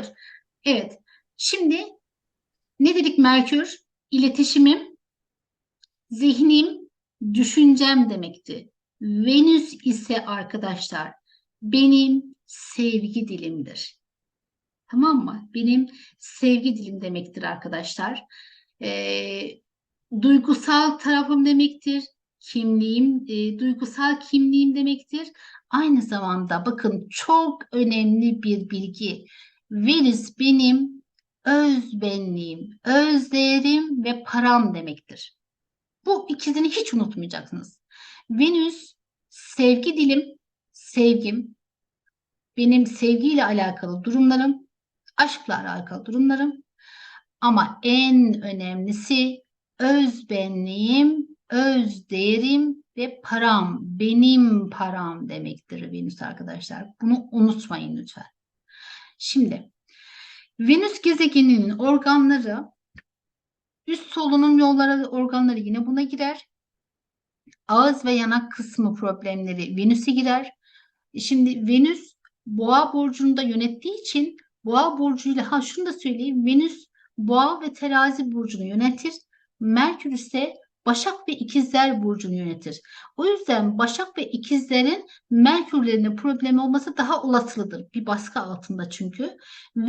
olabilir. Evet. Şimdi ne dedik Merkür? İletişimim, zihnim, düşüncem demekti. Venüs ise arkadaşlar benim sevgi dilimdir. Tamam mı? Benim sevgi dilim demektir arkadaşlar. Ee, duygusal tarafım demektir. Kimliğim, e, duygusal kimliğim demektir. Aynı zamanda bakın çok önemli bir bilgi. Venüs benim öz benliğim, öz değerim ve param demektir. Bu ikisini hiç unutmayacaksınız. Venüs sevgi dilim, sevgim, benim sevgiyle alakalı durumlarım, aşkla alakalı durumlarım. Ama en önemlisi öz benliğim, öz değerim ve param, benim param demektir Venüs arkadaşlar. Bunu unutmayın lütfen. Şimdi Venüs gezegeninin organları üst solunum yolları organları yine buna girer. Ağız ve yanak kısmı problemleri Venüs'e girer. Şimdi Venüs Boğa burcunda yönettiği için Boğa burcuyla ha şunu da söyleyeyim. Venüs Boğa ve Terazi burcunu yönetir. Merkür ise Başak ve İkizler burcunu yönetir. O yüzden Başak ve İkizlerin Merkürlerine problem olması daha olasılıdır. Bir baskı altında çünkü. Ve